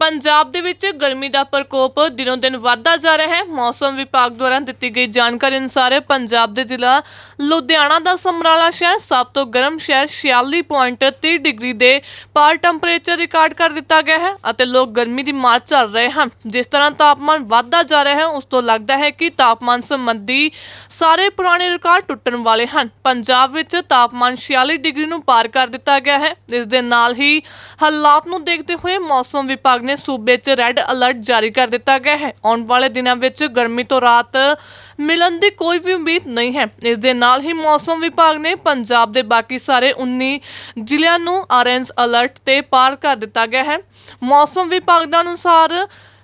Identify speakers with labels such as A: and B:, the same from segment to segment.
A: ਪੰਜਾਬ ਦੇ ਵਿੱਚ ਗਰਮੀ ਦਾ ਪ੍ਰਕੋਪ ਦਿਨੋਂ ਦਿਨ ਵਧਦਾ ਜਾ ਰਿਹਾ ਹੈ। ਮੌਸਮ ਵਿਭਾਗ ਦੁਆਰਾ ਦਿੱਤੀ ਗਈ ਜਾਣਕਾਰੀ ਅਨੁਸਾਰ ਪੰਜਾਬ ਦੇ ਜ਼ਿਲ੍ਹਾ ਲੁਧਿਆਣਾ ਦਾ ਸਮਰਾਲਾ ਸ਼ਹਿਰ, ਸਭ ਤੋਂ ਗਰਮ ਸ਼ਹਿਰ 46.30 ਡਿਗਰੀ ਦੇ ਪਾਰ ਟੈਂਪਰੇਚਰ ਰਿਕਾਰਡ ਕਰ ਦਿੱਤਾ ਗਿਆ ਹੈ ਅਤੇ ਲੋਕ ਗਰਮੀ ਦੀ ਮਾਰ ਚੱਲ ਰਹੇ ਹਨ। ਜਿਸ ਤਰ੍ਹਾਂ ਤਾਪਮਾਨ ਵਧਦਾ ਜਾ ਰਿਹਾ ਹੈ, ਉਸ ਤੋਂ ਲੱਗਦਾ ਹੈ ਕਿ ਤਾਪਮਾਨ ਸੰਬੰਧੀ ਸਾਰੇ ਪੁਰਾਣੇ ਰਿਕਾਰਡ ਟੁੱਟਣ ਵਾਲੇ ਹਨ। ਪੰਜਾਬ ਵਿੱਚ ਤਾਪਮਾਨ 46 ਡਿਗਰੀ ਨੂੰ ਪਾਰ ਕਰ ਦਿੱਤਾ ਗਿਆ ਹੈ। ਇਸ ਦੇ ਨਾਲ ਹੀ ਹਾਲਾਤ ਨੂੰ ਦੇਖਦੇ ਹੋਏ ਮੌਸਮ ਵਿਭਾਗ ਨੇ ਸੂਬੇ 'ਚ ਰੈੱਡ ਅਲਰਟ ਜਾਰੀ ਕਰ ਦਿੱਤਾ ਗਿਆ ਹੈ। ਆਉਣ ਵਾਲੇ ਦਿਨਾਂ ਵਿੱਚ ਗਰਮੀ ਤੋਂ ਰਾਹਤ ਮਿਲਣ ਦੀ ਕੋਈ ਵੀ ਉਮੀਦ ਨਹੀਂ ਹੈ। ਇਸ ਦੇ ਨਾਲ ਹੀ ਮੌਸਮ ਵਿਭਾਗ ਨੇ ਪੰਜਾਬ ਦੇ ਬਾਕੀ ਸਾਰੇ 19 ਜ਼ਿਲ੍ਹਿਆਂ ਨੂੰ ਔਰੇਂਜ ਅਲਰਟ ਤੇ ਪਾਰ ਕਰ ਦਿੱਤਾ ਗਿਆ ਹੈ। ਮੌਸਮ ਵਿਭਾਗ ਦੇ ਅਨੁਸਾਰ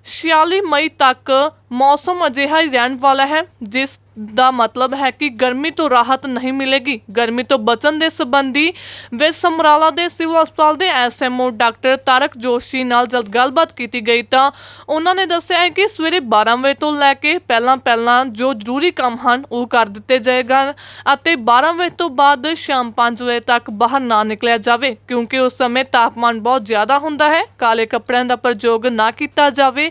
A: 46 ਮਈ ਤੱਕ ਮੌਸਮ ਅਜਿਹਾ ਹੀ ਰਹਿਣ ਵਾਲਾ ਹੈ, ਜਿਸ ਦਾ ਮਤਲਬ ਹੈ ਕਿ ਗਰਮੀ ਤੋਂ ਰਾਹਤ ਨਹੀਂ ਮਿਲੇਗੀ। ਗਰਮੀ ਤੋਂ ਬਚਣ ਦੇ ਸੰਬੰਧੀ ਵਿੱਚ ਸਮਰਾਲਾ ਦੇ ਸਿਵਲ ਹਸਪਤਾਲ ਦੇ ਐਸਐਮਓ ਡਾਕਟਰ ਤਾਰਕ ਜੋਸ਼ੀ ਨਾਲ ਜਦ ਗੱਲਬਾਤ ਕੀਤੀ ਗਈ ਤਾਂ ਉਹਨਾਂ ਨੇ ਦੱਸਿਆ ਹੈ ਕਿ ਸਵੇਰੇ 12 ਵਜੇ ਤੋਂ ਲੈ ਕੇ ਪਹਿਲਾਂ ਪਹਿਲਾਂ ਜੋ ਜ਼ਰੂਰੀ ਕੰਮ ਹਨ ਉਹ ਕਰ ਦਿੱਤੇ ਜਾਏਗਾ ਅਤੇ 12 ਵਜੇ ਤੋਂ ਬਾਅਦ ਸ਼ਾਮ 5 ਵਜੇ ਤੱਕ ਬਾਹਰ ਨਾ ਨਿਕਲਿਆ ਜਾਵੇ ਕਿਉਂਕਿ ਉਸ ਸਮੇਂ ਤਾਪਮਾਨ ਬਹੁਤ ਜ਼ਿਆਦਾ ਹੁੰਦਾ ਹੈ। ਕਾਲੇ ਕੱਪੜਿਆਂ ਦਾ ਪ੍ਰਯੋਗ ਨਾ ਕੀਤਾ ਜਾਵੇ।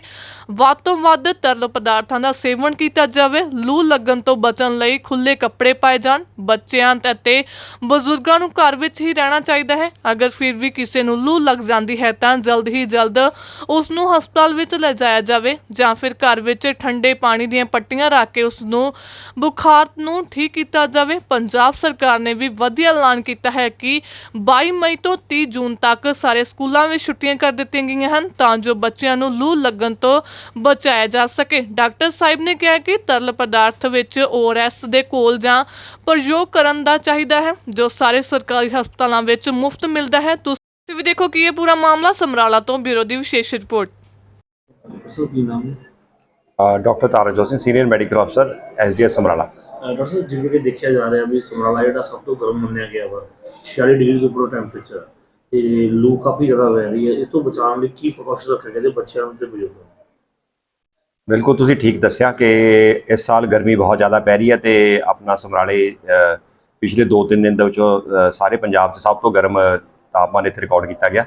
A: ਵੱਧ ਤੋਂ ਵੱਧ ਤਰਲ ਪਦਾਰਥਾਂ ਦਾ ਸੇਵਨ ਕੀਤਾ ਜਾਵੇ। ਲੂ ਲੱਗ ਲੱਗਣ ਤੋਂ ਬਚਣ ਲਈ ਖੁੱਲੇ ਕੱਪੜੇ ਪਾਏ ਜਾਣ, ਬੱਚਿਆਂ ਅਤੇ ਬਜ਼ੁਰਗਾਂ ਨੂੰ ਘਰ ਵਿੱਚ ਹੀ ਰਹਿਣਾ ਚਾਹੀਦਾ ਹੈ। ਅਗਰ ਫਿਰ ਵੀ ਕਿਸੇ ਨੂੰ ਲੂ ਲੱਗ ਜਾਂਦੀ ਹੈ ਤਾਂ ਜਲਦ ਹੀ ਜਲਦ ਉਸ ਨੂੰ ਹਸਪਤਾਲ ਵਿੱਚ ਲੈ ਜਾਵੇ ਜਾਂ ਫਿਰ ਘਰ ਵਿੱਚ ਠੰਡੇ ਪਾਣੀ ਦੀਆਂ ਪੱਟੀਆਂ ਰੱਖ ਕੇ ਉਸ ਨੂੰ ਬੁਖਾਰ ਨੂੰ ਠੀਕ ਕੀਤਾ ਜਾਵੇ। ਪੰਜਾਬ ਸਰਕਾਰ ਨੇ ਵੀ ਵਧੀਆ ਐਲਾਨ ਕੀਤਾ ਹੈ ਕਿ 22 ਮਈ ਤੋਂ 30 ਜੂਨ ਤੱਕ ਸਾਰੇ ਸਕੂਲਾਂ ਵਿੱਚ ਛੁੱਟੀਆਂ ਕਰ ਦਿੱਤੀਆਂ ਗਈਆਂ ਹਨ ਤਾਂ ਜੋ ਬੱਚਿਆਂ ਨੂੰ ਲੂ ਲੱਗਣ ਤੋਂ ਬਚਾਇਆ ਜਾ ਸਕੇ। ਡਾਕਟਰ ਸਾਹਿਬ ਨੇ ਕਿਹਾ ਕਿ ਤਰਲ ਪਦਾਰਥ ਵਿੱਚ ਓਆਰਐਸ ਦੇ ਕੋਲ ਜਾਂ ਪ੍ਰਯੋਗ ਕਰਨ ਦਾ ਚਾਹੀਦਾ ਹੈ ਜੋ ਸਾਰੇ ਸਰਕਾਰੀ ਹਸਪਤਾਲਾਂ ਵਿੱਚ ਮੁਫਤ ਮਿਲਦਾ ਹੈ। ਤੁਸੀਂ ਵੀ ਦੇਖੋ ਕਿ ਇਹ ਪੂਰਾ ਮਾਮਲਾ ਸਮਰਾਲਾ ਤੋਂ ਬਿਊਰੋ ਦੀ ਵਿਸ਼ੇਸ਼ ਰਿਪੋਰਟ।
B: ਸਰ ਕੀ ਨਾਮ ਹੈ?
C: Doctor Tarjot Singh senior medical ਅਫਸਰ ਐਸਡੀਐਸ ਸਮਰਾਲਾ।
B: ਡਾਕਟਰ ਸਾਹਿਬ ਜਿਵੇਂ ਕਿ ਦੇਖਿਆ ਜਾ ਰਿਹਾ ਵੀ ਸਮਰਾਲਾ ਜਿਹੜਾ ਸਭ ਤੋਂ ਗਰਮ ਮੰਨਿਆ ਗਿਆ ਵਾ 46 ਡਿਗਰੀ ਦੇ ਉੱਪਰ ਟੈਂਪਰੇਚਰ ਤੇ ਲੂ ਕਾਫੀ ਜ਼ਿਆਦਾ ਵਹਿ ਰਹੀ ਹੈ। ਇਸ ਤੋਂ ਬਚਾਉਣ ਲਈ ਕੀ ਪ੍ਰੀਕਾਸ਼ਨ ਰੱਖਣੇ ਚਾਹੀਦੇ ਬੱਚਿਆਂ ਨੂੰ ਤੇ ਬਜ਼ੁਰਗਾਂ ਨੂੰ?
C: ਬਿਲਕੁਲ ਤੁਸੀਂ ਠੀਕ ਦੱਸਿਆ ਕਿ ਇਸ ਸਾਲ ਗਰਮੀ ਬਹੁਤ ਜ਼ਿਆਦਾ ਪੈ ਰਹੀ ਹੈ ਤੇ ਆਪਣਾ ਸਮਰਾਲੇ ਪਿਛਲੇ 2-3 ਦਿਨ ਦੇ ਵਿੱਚੋਂ ਸਾਰੇ ਪੰਜਾਬ 'ਚ ਸਭ ਤੋਂ ਗਰਮ ਤਾਪਮਾਨ ਇੱਥੇ ਰਿਕਾਰਡ ਕੀਤਾ ਗਿਆ।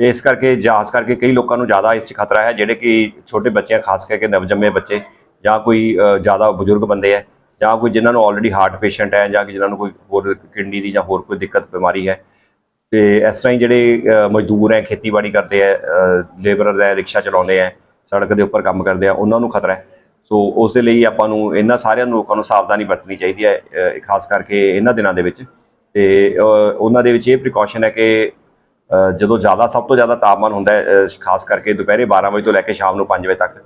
C: ਤੇ ਇਸ ਕਰਕੇ ਜਾਸ ਕਰਕੇ ਕਈ ਲੋਕਾਂ ਨੂੰ ਜ਼ਿਆਦਾ ਇਸ 'ਚ ਖਤਰਾ ਹੈ, ਜਿਹੜੇ ਕਿ ਛੋਟੇ ਬੱਚੇ ਆ, ਖਾਸ ਕਰਕੇ ਨਵਜੰਮੇ ਬੱਚੇ, ਜਾਂ ਕੋਈ ਜ਼ਿਆਦਾ ਬਜ਼ੁਰਗ ਬੰਦੇ ਹੈ ਜਾਂ ਕੋਈ ਜਿਨ੍ਹਾਂ ਨੂੰ ਆਲਰੇਡੀ ਹਾਰਟ ਪੇਸ਼ੈਂਟ ਹੈ, ਜਾਂ ਜਿਨ੍ਹਾਂ ਨੂੰ ਕੋਈ ਹੋਰ ਕਿਡਨੀ ਦੀ ਜਾਂ ਹੋਰ ਕੋਈ ਦਿੱਕਤ, ਬਿਮਾਰੀ ਹੈ। ਤੇ ਇਸ ਤਰ੍ਹਾਂ ਹੀ ਜਿਹੜੇ ਮਜ਼ਦੂਰ ਹੈ, ਖੇਤੀਬਾੜੀ ਕਰਦੇ ਹੈ ਲੇਬਰਰ ਹੈ, ਰਿਕਸ਼ਾ ਚਲਾਉਂਦੇ ਹੈ ਸੜਕ ਦੇ ਉੱਪਰ ਕੰਮ ਕਰਦੇ ਆ, ਉਹਨਾਂ ਨੂੰ ਖਤਰਾ ਹੈ। ਸੋ ਉਸ ਦੇ ਲਈ ਆਪਾਂ ਨੂੰ ਇਹਨਾਂ ਸਾਰਿਆਂ ਨੂੰ ਲੋਕਾਂ ਨੂੰ ਸਾਵਧਾਨੀ ਵਰਤਣੀ ਚਾਹੀਦੀ ਹੈ ਖਾਸ ਕਰਕੇ ਇਹਨਾਂ ਦਿਨਾਂ ਦੇ ਵਿੱਚ। ਤੇ ਉਹਨਾਂ ਦੇ ਵਿੱਚ ਇਹ ਪ੍ਰੀਕਾਸ਼ਨ ਹੈ ਕਿ ਜਦੋਂ ਜ਼ਿਆਦਾ, ਸਭ ਤੋਂ ਜ਼ਿਆਦਾ ਤਾਪਮਾਨ ਹੁੰਦਾ ਹੈ ਖਾਸ ਕਰਕੇ ਦੁਪਹਿਰੇ 12 ਵਜੇ ਤੋਂ ਲੈ ਕੇ ਸ਼ਾਮ ਨੂੰ 5 ਵਜੇ ਤੱਕ।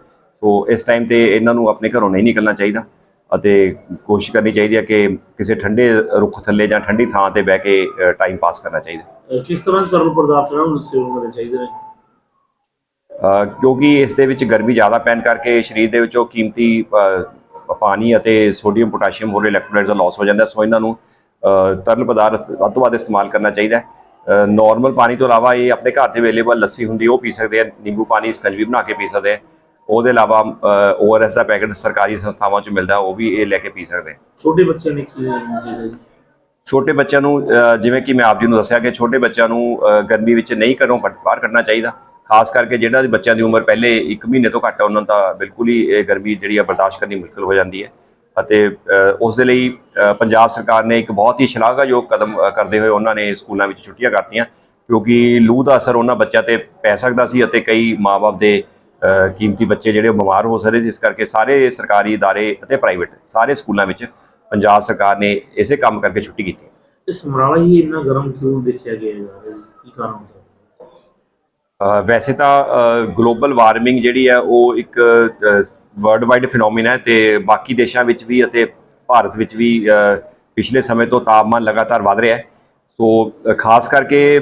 C: ਸੋ ਇਸ ਟਾਈਮ ਤੇ ਇਹਨਾਂ ਨੂੰ ਆਪਣੇ ਘਰੋਂ ਨਹੀਂ ਨਿਕਲਣਾ ਚਾਹੀਦਾ ਅਤੇ ਕੋਸ਼ਿਸ਼ ਕਰਨੀ ਚਾਹੀਦੀ ਹੈ ਕਿ ਕਿਸੇ ਠੰਡੇ ਰੁੱਖ ਥੱਲੇ ਜਾਂ ਠੰਡੀ ਥਾਂ ਤੇ ਬਹਿ ਕੇ ਟਾਈਮ ਪਾਸ ਕਰਨਾ ਚਾਹੀਦਾ।
B: ਅਹ, ਕਿਸ ਤਰ੍ਹਾਂ ਤਰਲ ਪਦਾਰਥ ਨਾਲ ਸੇਵਨ ਕਰਨੇ ਚਾਹੀਦੇ ਨੇ?
C: ਕਿਉਂਕਿ ਇਸ ਦੇ ਵਿੱਚ ਗਰਮੀ ਜ਼ਿਆਦਾ ਪੈਣ ਕਰਕੇ ਸਰੀਰ ਦੇ ਵਿੱਚੋਂ ਕੀਮਤੀ ਪਾਣੀ ਅਤੇ ਸੋਡੀਅਮ ਪੋਟਾਸ਼ੀਅਮ ਹੋਰ ਇਲੈਕਟ੍ਰੋਲਾਈਟਸ ਦਾ ਲਾਸ ਹੋ ਜਾਂਦਾ। ਸੋ ਇਹਨਾਂ ਨੂੰ ਤਰਲ ਪਦਾਰਥ ਵੱਧ ਤੋਂ ਵੱਧ ਇਸਤੇਮਾਲ ਕਰਨਾ ਚਾਹੀਦਾ ਨਾਰਮਲ ਪਾਣੀ ਤੋਂ ਇਲਾਵਾ ਇਹ ਆਪਣੇ ਘਰ 'ਚ ਅਵੇਲੇਬਲ ਲੱਸੀ ਹੁੰਦੀ ਉਹ ਪੀ ਸਕਦੇ ਆ ਨਿੰਬੂ ਪਾਣੀ ਸਕੰਜਵੀ ਬਣਾ ਕੇ ਪੀ ਸਕਦੇ ਆ ਉਹਦੇ ਇਲਾਵਾ ਓਆਰਐਸ ਦਾ ਪੈਕੇਟ ਸਰਕਾਰੀ ਸੰਸਥਾਵਾਂ 'ਚ ਮਿਲਦਾ ਉਹ ਵੀ ਇਹ ਲੈ ਕੇ ਪੀ ਸਕਦੇ ਆ
B: ਛੋਟੇ ਬੱਚਿਆਂ ਨੇ ਕੀ
C: ਛੋਟੇ ਬੱਚਿਆਂ ਨੂੰ ਜਿਵੇਂ ਕਿ ਮੈਂ ਆਪ ਜੀ ਨੂੰ ਦੱਸਿਆ ਕਿ ਛੋਟੇ ਬੱਚਿਆਂ ਨੂੰ ਗਰਮੀ ਵਿੱਚ ਨਹੀਂ ਘਰੋਂ ਬਾਹਰ ਕੱਢਣਾ ਚਾਹੀਦਾ। ਖਾਸ ਕਰਕੇ ਜਿਹੜਾ ਦੇ ਬੱਚਿਆਂ ਦੀ ਉਮਰ ਪਹਿਲੇ 1 ਮਹੀਨੇ ਤੋਂ ਘੱਟ ਹੈ ਉਹਨਾਂ ਨੂੰ ਤਾਂ ਬਿਲਕੁਲ ਹੀ ਇਹ ਗਰਮੀ ਜਿਹੜੀ ਆ ਬਰਦਾਸ਼ਤ ਕਰਨੀ ਮੁਸ਼ਕਲ ਹੋ ਜਾਂਦੀ ਹੈ ਅਤੇ ਅ, ਉਸ ਦੇ ਲਈ ਅ, ਪੰਜਾਬ ਸਰਕਾਰ ਨੇ ਇੱਕ ਬਹੁਤ ਹੀ ਸ਼ਲਾਘਾਯੋਗ ਕਦਮ ਅ, ਕਰਦੇ ਹੋਏ ਉਹਨਾਂ ਨੇ ਸਕੂਲਾਂ ਵਿੱਚ ਛੁੱਟੀਆਂ ਕਰਤੀਆਂ ਕਿਉਂਕਿ ਲੂ ਦਾ ਅਸਰ ਉਹਨਾਂ ਬੱਚਿਆਂ ਤੇ ਪੈ ਸਕਦਾ ਸੀ ਅਤੇ ਕਈ ਮਾਪੇ ਦੇ ਅ, ਕੀਮਤੀ ਬੱਚੇ ਜਿਹੜੇ ਉਹ ਬਿਮਾਰ ਹੋ ਸਕਦੇ ਸੀ ਇਸ ਕਰਕੇ ਸਾਰੇ ਸਰਕਾਰੀ ادارے ਅਤੇ ਪ੍ਰਾਈਵੇਟ ਸਾਰੇ ਸਕੂਲਾਂ ਵਿੱਚ ਪੰਜਾਬ ਸਰਕਾਰ ਨੇ ਇਸੇ ਕੰਮ ਕਰਕੇ ਛੁੱਟੀ ਕੀਤੀ
B: ਇਹ ਸਮਰਾਲਾ ਹੀ ਇੰਨਾ ਗਰਮ ਕਿਉਂ ਦੇਖਿਆ ਗਿਆ ਜਾ ਰਿਹਾ ਜੀ? ਕੀ ਕਾਰਨ ਹੋ ਸਕਦਾ
C: ਅ, ਵੈਸੇ ਤਾਂ ਗਲੋਬਲ ਵਾਰਮਿੰਗ ਜਿਹੜੀ ਹੈ, ਉਹ ਇੱਕ ਵਰਲਡ ਵਾਈਡ ਫੀਨੋਮੀਨਾ ਹੈ ਤੇ ਬਾਕੀ ਦੇਸ਼ਾਂ ਵਿੱਚ ਵੀ ਅਤੇ ਭਾਰਤ ਵਿੱਚ ਵੀ ਪਿਛਲੇ ਸਮੇਂ ਤੋਂ ਤਾਪਮਾਨ ਲਗਾਤਾਰ ਵਧ ਰਿਹਾ ਹੈ। ਸੋ ਖਾਸ ਕਰਕੇ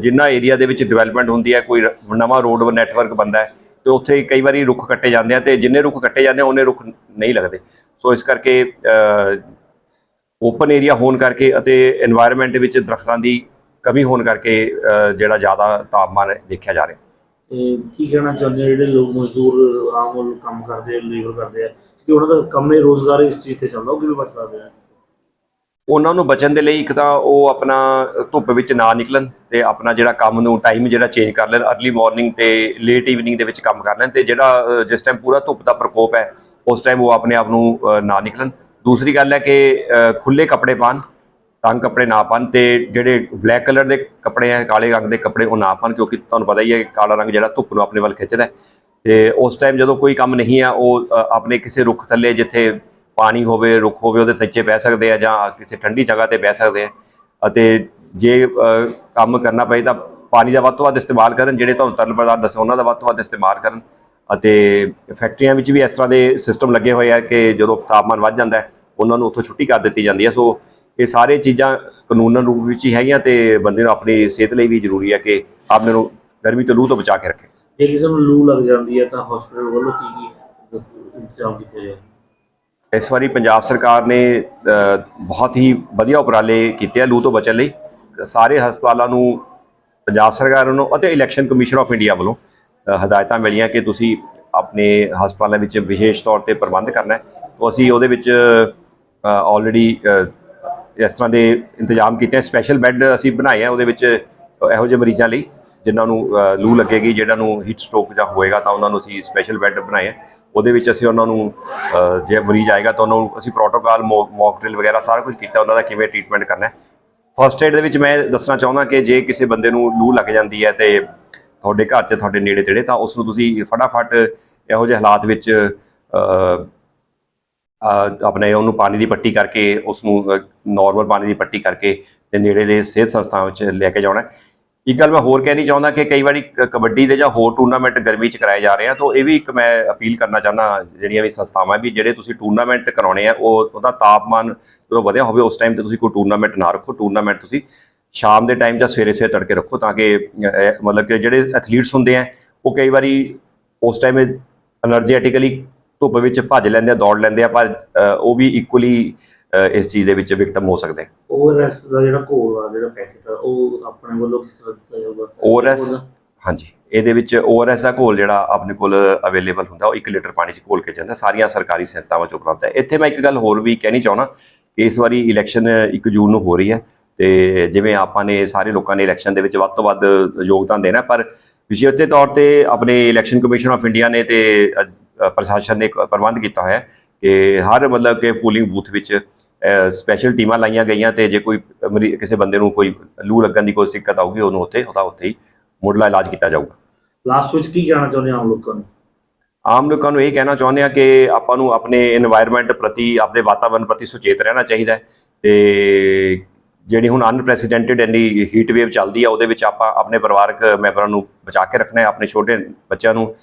C: ਜਿੰਨਾ ਏਰੀਆ ਦੇ ਵਿੱਚ ਡਿਵੈਲਪਮੈਂਟ ਹੁੰਦੀ ਹੈ, ਕੋਈ ਨਵਾਂ ਰੋਡ ਨੈਟਵਰਕ ਬੰਦਾ ਹੈ, ਤੇ ਉੱਥੇ ਕਈ ਵਾਰੀ ਰੁੱਖ ਕੱਟੇ ਜਾਂਦੇ ਆ ਤੇ ਜਿੰਨੇ ਰੁੱਖ ਕੱਟੇ ਜਾਂਦੇ ਆ, ਉਹਨੇ ਰੁੱਖ ਨਹੀਂ ਲੱਗਦੇ। ਸੋ, ਇਸ ਕਰਕੇ ਓਪਨ ਏਰੀਆ ਹੋਣ ਕਰਕੇ ਅਤੇ এনवायरमेंट ਵਿੱਚ ਦਰਖਤਾਂ ਦੀ ਕਮੀ ਹੋਣ ਕਰਕੇ ਜਿਹੜਾ ਜ਼ਿਆਦਾ ਤਾਪਮਾਨ ਦੇਖਿਆ ਜਾ ਰਿਹਾ।
B: ਤੇ ਕੀ ਕਹਿਣਾ ਚਾਹੁੰਦੇ ਜਿਹੜੇ ਲੋਕ ਮਜ਼ਦੂਰ ਆਮ ਕੰਮ ਕਰਦੇ ਆ ਲੇਬਰ ਕਰਦੇ ਆ? ਕਿ ਉਹਨਾਂ ਦਾ ਕੰਮ ਹੈ ਰੋਜ਼ਗਾਰ ਇਸ ਚੀਜ਼ ਤੇ ਚੱਲਦਾ ਉਹ ਕਿਵੇਂ ਬਚ ਸਕਦੇ ਆ?
C: ਉਹਨਾਂ ਨੂੰ ਬਚਣ ਦੇ ਲਈ ਇੱਕ ਤਾਂ ਉਹ ਆਪਣਾ ਧੁੱਪ ਵਿੱਚ ਨਾ ਨਿਕਲਣ ਤੇ ਆਪਣਾ ਜਿਹੜਾ ਕੰਮ ਨੂੰ ਟਾਈਮ ਜਿਹੜਾ ਚੇਂਜ ਕਰ ਲੈਣ अर्ਲੀ ਮਾਰਨਿੰਗ ਤੇ ਲੇਟ ਈਵਨਿੰਗ ਦੇ ਵਿੱਚ ਕੰਮ ਕਰ ਲੈਣ ਤੇ ਜਿਹੜਾ ਜਿਸ ਟਾਈਮ ਪੂਰਾ ਧੁੱਪ ਦਾ ਪ੍ਰਕੋਪ ਹੈ ਉਸ ਟਾਈਮ ਉਹ ਆਪਣੇ ਆਪ ਨੂੰ ਨਾ ਨਿਕਲਣ। ਦੂਸਰੀ ਗੱਲ ਹੈ ਕਿ ਖੁੱਲੇ ਕੱਪੜੇ ਪਾਣ ਤੰਗ ਕੱਪੜੇ ਨਾ ਪਾਣ ਤੇ ਜਿਹੜੇ ਬਲੈਕ ਕਲਰ ਦੇ ਕੱਪੜੇ ਹੈ ਕਾਲੇ ਰੰਗ ਦੇ ਕੱਪੜੇ ਉਹ ਨਾ ਪਾਣ ਕਿਉਂਕਿ ਤੁਹਾਨੂੰ ਪਤਾ ਹੀ ਹੈ ਕਾਲਾ ਰੰਗ ਜਿਹੜਾ ਧੁੱਪ ਨੂੰ ਆਪਣੇ ਵੱਲ ਖਿੱਚਦਾ ਹੈ। ਤੇ ਉਸ ਟਾਈਮ ਜਦੋਂ ਕੋਈ ਕੰਮ ਨਹੀਂ ਆ, ਉਹ ਆਪਣੇ ਕਿਸੇ ਰੁੱਖ ਥੱਲੇ ਜਿੱਥੇ ਪਾਣੀ ਹੋਵੇ, ਰੁੱਖ ਹੋਵੇ, ਉਹਦੇ ਨੀਚੇ ਬਹਿ ਸਕਦੇ ਆ ਜਾਂ ਕਿਸੇ ਠੰਡੀ ਜਗ੍ਹਾ ਤੇ ਬਹਿ ਸਕਦੇ ਆ। ਅਤੇ ਜੇ ਕੰਮ ਕਰਨਾ ਪਏ ਤਾਂ ਪਾਣੀ ਦਾ ਵੱਧ ਤੋਂ ਵੱਧ ਇਸਤੇਮਾਲ ਕਰਨ, ਜਿਹੜੇ ਤੁਹਾਨੂੰ ਤਰਲ ਪਦਾਰਥ ਦੱਸੇ ਉਹਨਾਂ ਦਾ ਵੱਧ ਤੋਂ ਵੱਧ ਇਸਤੇਮਾਲ ਕਰਨ। ਅਤੇ ਫੈਕਟਰੀਆਂ ਵਿੱਚ ਵੀ ਇਸ ਤਰ੍ਹਾਂ ਦੇ ਸਿਸਟਮ ਲੱਗੇ ਹੋਏ ਆ ਕਿ ਜਦੋਂ ਤਾਪਮਾਨ ਵੱਧ ਜਾਂਦਾ ਹੈ, ਉਹਨਾਂ ਨੂੰ ਉੱਥੋਂ ਛੁੱਟੀ ਕਰ ਦਿੱਤੀ ਜਾਂਦੀ ਹੈ। ਸੋ ਇਹ ਸਾਰੇ ਚੀਜ਼ਾਂ ਕਾਨੂੰਨ ਰੂਪ ਵਿੱਚ ਹੀ ਹੈਗੀਆਂ ਤੇ ਬੰਦੇ ਨੂੰ ਆਪਣੀ ਸਿਹਤ ਲਈ ਵੀ ਜ਼ਰੂਰੀ ਹੈ ਕਿ ਆਪਣੇ ਨੂੰ ਗਰਮੀ ਤੋਂ ਲੂ ਤੋਂ ਬਚਾ ਕੇ ਰੱਖੇ।
B: ਜੇ ਕਿਸੇ ਨੂੰ ਲੂ ਲੱਗ ਜਾਂਦੀ ਹੈ ਤਾਂ ਹਸਪੀਟਲ ਵੱਲੋਂ ਕੀ ਕੀ ਇੰਤਜ਼ਾਮ ਕੀਤੇ ਜਾਏ
C: ਇਸ ਵਾਰੀ ਪੰਜਾਬ ਸਰਕਾਰ ਨੇ ਬਹੁਤ ਹੀ ਵਧੀਆ ਉਪਰਾਲੇ ਕੀਤੇ ਆ ਲੂ ਤੋਂ ਬਚਣ ਲਈ। ਸਾਰੇ ਹਸਪਤਾਲਾਂ ਨੂੰ ਪੰਜਾਬ ਸਰਕਾਰ ਵੱਲੋਂ ਅਤੇ ਇਲੈਕਸ਼ਨ ਕਮਿਸ਼ਨ ਆਫ ਇੰਡੀਆ ਵੱਲੋਂ ਹਦਾਇਤਾਂ ਮਿਲੀਆਂ ਕਿ ਤੁਸੀਂ ਆਪਣੇ ਹਸਪਤਾਲਾਂ ਵਿੱਚ ਵਿਸ਼ੇਸ਼ ਤੌਰ ਤੇ ਪ੍ਰਬੰਧ ਕਰਨਾ ਹੈ। ਤੋਂ ਅਸੀਂ ਉਹਦੇ ਵਿੱਚ ਆਲਰੇਡੀ ਇਸ ਤਰ੍ਹਾਂ ਦੇ ਇੰਤਜ਼ਾਮ ਕੀਤੇ ਆ। ਸਪੈਸ਼ਲ ਬੈੱਡ ਅਸੀਂ ਬਣਾਏ ਆ, ਉਹਦੇ ਵਿੱਚ ਇਹੋ ਜਿਹੇ ਮਰੀਜ਼ਾਂ ਲਈ, ਜਿਨ੍ਹਾਂ ਨੂੰ ਲੂ ਲੱਗੇਗੀ, ਜਿਹੜਾ ਨੂੰ ਹੀਟ ਸਟ੍ਰੋਕ ਜਾਂ ਹੋਏਗਾ, ਤਾਂ ਉਹਨਾਂ ਨੂੰ ਅਸੀਂ ਸਪੈਸ਼ਲ ਬੈੱਡ ਬਣਾਏ ਆ। ਉਹਦੇ ਵਿੱਚ ਅਸੀਂ ਉਹਨਾਂ ਨੂੰ ਜੇ ਮਰੀਜ਼ ਆਏਗਾ, ਤਾਂ ਉਹਨਾਂ ਨੂੰ ਅਸੀਂ ਪ੍ਰੋਟੋਕਾਲ ਮੌਕ ਡਰਿਲ ਵਗੈਰਾ ਸਾਰਾ ਕੁਝ ਕੀਤਾ, ਉਹਨਾਂ ਦਾ ਕਿਵੇਂ ਟ੍ਰੀਟਮੈਂਟ ਕਰਨਾ ਹੈ। ਫਰਸਟ ਏਡ ਦੇ ਵਿੱਚ ਮੈਂ ਦੱਸਣਾ ਚਾਹੁੰਦਾ ਕਿ ਜੇ ਕਿਸੇ ਬੰਦੇ ਨੂੰ ਲੂ ਲੱਗ ਜਾਂਦੀ ਹੈ ਤੇ ਤੁਹਾਡੇ ਘਰ 'ਚ, ਤੁਹਾਡੇ ਨੇੜੇ ਤੇੜੇ, ਤਾਂ ਉਸ ਨੂੰ ਤੁਸੀਂ ਫਟਾਫਟ ਇਹੋ ਜਿਹੇ ਹਾਲਾਤ ਵਿੱਚ ਆਪਣੇ ਉਹਨੂੰ ਪਾਣੀ ਦੀ ਪੱਟੀ ਕਰਕੇ ਉਸ ਨੂੰ ਨਾਰਮਲ ਪਾਣੀ ਦੀ ਪੱਟੀ ਕਰਕੇ ਤੇ ਨੇੜੇ ਦੇ ਸਿਹਤ ਸੰਸਥਾਵਾਂ ਵਿੱਚ ਲੈ ਕੇ ਜਾਣਾ ਇੱਕ ਗੱਲ ਮੈਂ ਹੋਰ ਕਹਿਣੀ ਚਾਹੁੰਦਾ ਕਿ ਕਈ ਵਾਰੀ ਕਬੱਡੀ ਦੇ ਜਾਂ ਹੋਰ ਟੂਰਨਾਮੈਂਟ ਗਰਮੀ ਚ ਕਰਾਏ ਜਾ ਰਹੇ ਆ, ਤਾਂ ਇਹ ਵੀ ਇੱਕ ਮੈਂ ਅਪੀਲ ਕਰਨਾ ਚਾਹੁੰਦਾ ਜਿਹੜੀਆਂ ਵੀ ਸੰਸਥਾਵਾਂ ਵੀ, ਜਿਹੜੇ ਤੁਸੀਂ ਟੂਰਨਾਮੈਂਟ ਕਰਾਉਣੇ ਆ, ਉਹ, ਉਹਦਾ ਤਾਪਮਾਨ ਜਦੋਂ ਵਧਿਆ ਹੋਵੇ ਉਸ ਟਾਈਮ ਤੇ ਤੁਸੀਂ ਕੋਈ ਟੂਰਨਾਮੈਂਟ ਨਾ ਰੱਖੋ ਟੂਰਨਾਮੈਂਟ ਤੁਸੀਂ ਸ਼ਾਮ ਦੇ ਟਾਈਮ ਜਾਂ ਸਵੇਰੇ ਸਵੇਰੇ ਤੜਕੇ ਰੱਖੋ ਤਾਂ ਕਿ ਮਤਲਬ ਕਿ ਜਿਹੜੇ ਐਥਲੀਟਸ ਹੁੰਦੇ ਆ, ਉਹ ਕਈ ਵਾਰੀ ਉਸ ਟਾਈਮ ਐਨਰਜੈਟਿਕਲੀ ਧੁੱਪ ਵਿੱਚ ਭੱਜ ਲੈਂਦੇ ਆ ਦੌੜ ਲੈਂਦੇ ਆ ਪਰ ਉਹ ਵੀ ਇਕੁਅਲੀ ਇਸ ਚੀਜ਼ ਦੇ ਵਿੱਚ ਵਿਕਟਮ ਹੋ ਸਕਦੇ ਆ।
B: ਓਆਰਐਸ ਦਾ ਜਿਹੜਾ ਘੋਲ ਆ ਜਿਹੜਾ ਪੈਕੇਟ ਆ ਉਹ ਆਪਣੇ ਵੱਲੋਂ ਕਿਸ ਤਰ੍ਹਾਂ ਦਿੱਤਾ ਜਾਊਗਾ?
C: ORS ਹਾਂਜੀ। ਇਹਦੇ ਵਿੱਚ ORS ਦਾ ਘੋਲ ਜਿਹੜਾ ਆਪਣੇ ਕੋਲ ਅਵੇਲੇਬਲ ਹੁੰਦਾ ਉਹ 1 ਲੀਟਰ ਪਾਣੀ 'ਚ ਘੋਲ ਕੇ ਜਾਂਦਾ। ਸਾਰੀਆਂ ਸਰਕਾਰੀ ਸੰਸਥਾਵਾਂ 'ਚ ਉਪਲਬਧ ਹੈ। ਇੱਥੇ ਮੈਂ ਇੱਕ ਗੱਲ ਹੋਰ ਵੀ ਕਹਿਣੀ ਚਾਹੁੰਦਾ ਕਿ ਇਸ ਵਾਰੀ ਇਲੈਕਸ਼ਨ 1 ਜੂਨ ਨੂੰ ਹੋ ਰਹੀ ਹੈ ਤੇ ਜਿਵੇਂ ਆਪਾਂ ਨੇ ਸਾਰੇ ਲੋਕਾਂ ਨੇ ਇਲੈਕਸ਼ਨ ਦੇ ਵਿੱਚ ਵੱਧ ਤੋਂ ਵੱਧ ਯੋਗਦਾਨ ਦੇਣਾ ਪਰ ਵਿਸ਼ੇਸ਼ ਤੌਰ ਤੇ ਆਪਣੇ ਇਲੈਕਸ਼ਨ ਕਮਿਸ਼ਨ ਆਫ ਇੰਡੀਆ ਨੇ ਤੇ ਪ੍ਰਸ਼ਾਸਨ ਨੇ ਪ੍ਰਬੰਧ ਕੀਤਾ ਹੋਇਆ ਕਿ ਹਰ ਮਤਲਬ ਕਿ ਪੂਲਿੰਗ ਬੂਥ ਵਿੱਚ ਸਪੈਸ਼ਲ ਟੀਮਾਂ ਲਾਈਆਂ ਗਈਆਂ ਤੇ ਜੇ ਕੋਈ ਕਿਸੇ ਬੰਦੇ ਨੂੰ ਕੋਈ ਲੂ ਲੱਗਣ ਦੀ ਕੋਈ ਸਿੱਕਤ ਆਊਗੀ ਉਹਨੂੰ ਉੱਥੇ ਉਹਦਾ ਉੱਥੇ ਹੀ ਮੁੱਢਲਾ ਇਲਾਜ ਕੀਤਾ ਜਾਊਗਾ।
B: ਲਾਸਟ ਵਿੱਚ ਕੀ ਕਹਿਣਾ ਚਾਹੁੰਦੇ ਆਮ ਲੋਕਾਂ ਨੂੰ?
C: ਆਮ ਲੋਕਾਂ ਨੂੰ ਇਹ ਕਹਿਣਾ ਚਾਹੁੰਦੇ ਆ ਕਿ ਆਪਾਂ ਨੂੰ ਆਪਣੇ এনवायरमेंट ਪ੍ਰਤੀ ਆਪਣੇ ਵਾਤਾਵਰਨ ਪ੍ਰਤੀ ਸੁਚੇਤ ਰਹਿਣਾ ਚਾਹੀਦਾ ਹੈ ਤੇ ਜਿਹੜੀ ਹੁਣ ਅਨਪ੍ਰੈਸੀਡੈਂਟਡ ਇੰਨੀ ਹੀਟ ਵੇਵ ਚੱਲਦੀ ਆ ਉਹਦੇ ਵਿੱਚ ਆਪਾਂ ਆਪਣੇ ਪਰਿਵਾਰਕ ਮੈਂਬਰਾਂ ਨੂੰ ਬਚਾ ਕੇ ਰੱਖਣਾ ਹੈ ਆਪਣੇ ਛੋਟੇ ਬੱਚਿਆਂ ਨੂੰ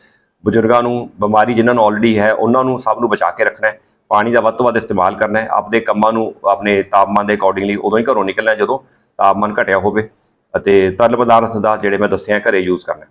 C: ਬਜ਼ੁਰਗਾਂ ਨੂੰ, ਬਿਮਾਰੀ ਜਿਨ੍ਹਾਂ ਨੂੰ ਆਲਰੇਡੀ ਹੈ, ਉਹਨਾਂ ਨੂੰ ਸਭ ਨੂੰ ਬਚਾ ਕੇ ਰੱਖਣਾ ਹੈ। ਪਾਣੀ ਦਾ ਵੱਧ ਤੋਂ ਵੱਧ ਇਸਤੇਮਾਲ ਕਰਨਾ ਹੈ। ਆਪਦੇ ਕੰਮਾਂ ਨੂੰ, ਆਪਣੇ ਤਾਪਮਾਨ ਦੇ ਅਕੋਰਡਿੰਗਲੀ ਉਦੋਂ ਹੀ ਘਰੋਂ ਨਿਕਲਣਾ ਜਦੋਂ ਤਾਪਮਾਨ ਘਟਿਆ ਹੋਵੇ। ਅਤੇ ਤਰਲ ਪਦਾਰਥ ਦਾ, ਜਿਹੜੇ ਮੈਂ ਦੱਸਿਆ, ਘਰੇ ਯੂਜ਼ ਕਰਨਾ